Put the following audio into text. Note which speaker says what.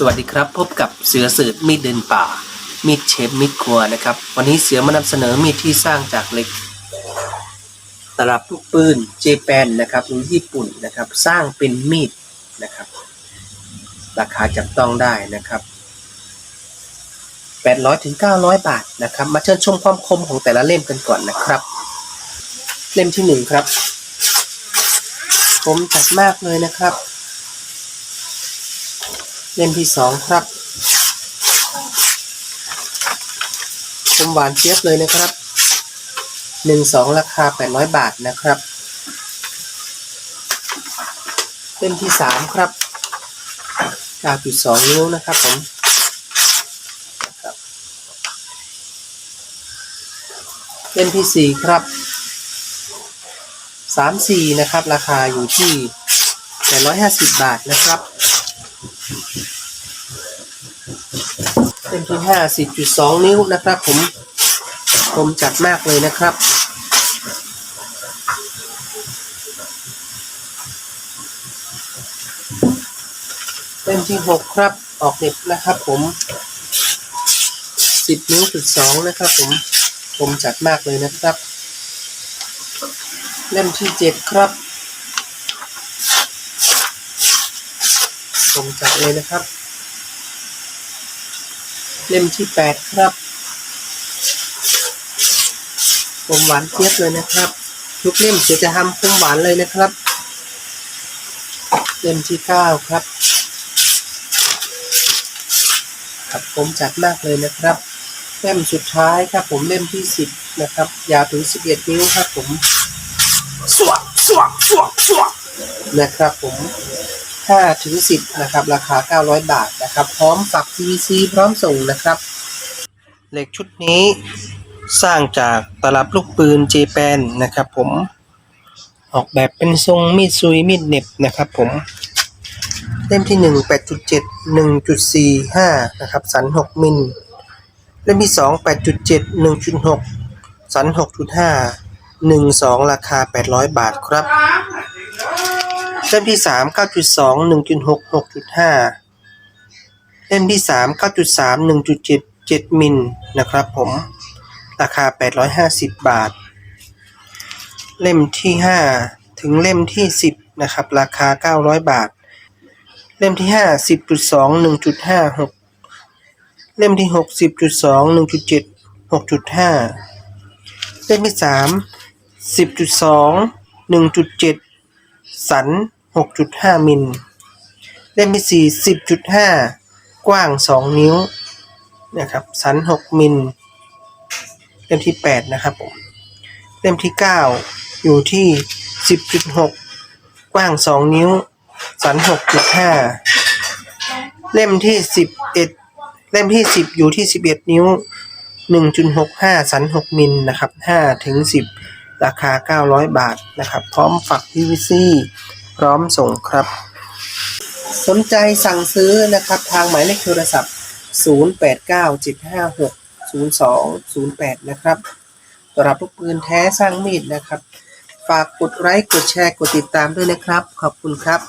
Speaker 1: สวัสดีครับ พบกับเสือสืดมีดเดินป่า มีดเชฟมีดครัวนะครับ วันนี้เสือมานำเสนอมีดที่สร้างจากเหล็ก ตลับลูกปืนเจแปนนะครับหรือญี่ปุ่นนะครับ สร้างเป็นมีดนะครับ ราคาจับต้องได้นะครับ 800ถึง900 บาทนะครับ มาเชิญชมความคมของแต่ละเล่มกันก่อนนะครับ เล่มที่หนึ่งครับ ผมจัดมากเลยนะครับ เล่มที่สองครับผมหวานเจี๊ยบเลยนะครับหนึ่งสองราคาแปดร้อยบาทนะครับ เล่มที่สามครับเก้าจุดสองนิ้วนะครับผมเล่มที่สี่ครับสามสี่นะครับ ราคาอยู่ที่แปดร้อยห้าสิบบาทนะครับ เล่มที่ห้าสิบจุดสองนิ้วนะครับ ผมผมจัดมากเลยนะครับเล่มที่หกครับออกเด็บนะครับ ผมสิบนิ้วจุดสองนะครับ ผมผมจัดมากเลยนะครับ เล่มที่เจ็ดครับ ผมจัดเลยนะครับ เล่มที่แปดครับผมหวานเจี๊ยบเลยนะครับทุกเล่มเดี๋ยวจะทำผมหวานเลยนะครับ เล่มที่เก้าครับครับผมจัดมากเลยนะครับ เล่มสุดท้ายครับผมเล่มที่สิบนะครับ ยาวถึงสิบเอ็ดนิ้วครับผมสวกสวกสวกสวกนะครับผม ห้าถึงสิบนะครับราคาเก้าร้อยบาทนะครับ พร้อมฝัก PVC พร้อมส่งนะครับ เหล็กชุดนี้สร้างจากตลับลูกปืนเจแปนนะครับ ผมออกแบบเป็นทรงมีดซุยมีดเน็บนะครับผมเล่มที่หนึ่งแปดจุดเจ็ดหนึ่งจุดสี่ห้านะครับ สันหกมิล เล่มที่สองแปดจุดเจ็ดหนึ่งจุดหกสันหกจุดห้าหนึ่งสองราคาแปดร้อยบาทครับ เล่มที่สามเก้าจุดสองหนึ่งจุดหกหกจุดห้าเล่มที่สามเก้าจุดสามหนึ่งจุดเจ็ดเจ็ดมิลนะครับผม ราคาแปดร้อยห้าสิบบาท เล่มที่ห้าถึงเล่มที่สิบนะครับ ราคาเก้าร้อยบาท เล่มที่ห้าสิบจุดสองหนึ่งจุดห้าหกเล่มที่หกสิบจุดสองหนึ่งจุดเจ็ดหกจุดห้าเล่มที่สามสิบจุดสองหนึ่งจุดเจ็ดสัน หกจุดห้ามิล เล่มที่สี่สิบจุดห้ากว้างสองนิ้วนะครับ สันหกมิล เล่มที่แปดนะครับผม เล่มที่เก้าอยู่ที่สิบจุดหกกว้างสองนิ้ว สันหกจุดห้าเล่มที่สิบเอ็ดเล่มที่สิบอยู่ที่สิบเอ็ดนิ้วหนึ่งจุดหกห้าสันหกมิลนะครับห้าถึงสิบราคาเก้าร้อยบาทนะครับ พร้อมฝัก PVC พร้อมส่งครับ สนใจสั่งซื้อนะครับทางหมายเลขโทรศัพท์ 0897560208 นะครับสำหรับลูกปืนแท้สร้างมีดนะครับ ฝากกดไลค์กดแชร์กดติดตามด้วยนะครับ ขอบคุณครับ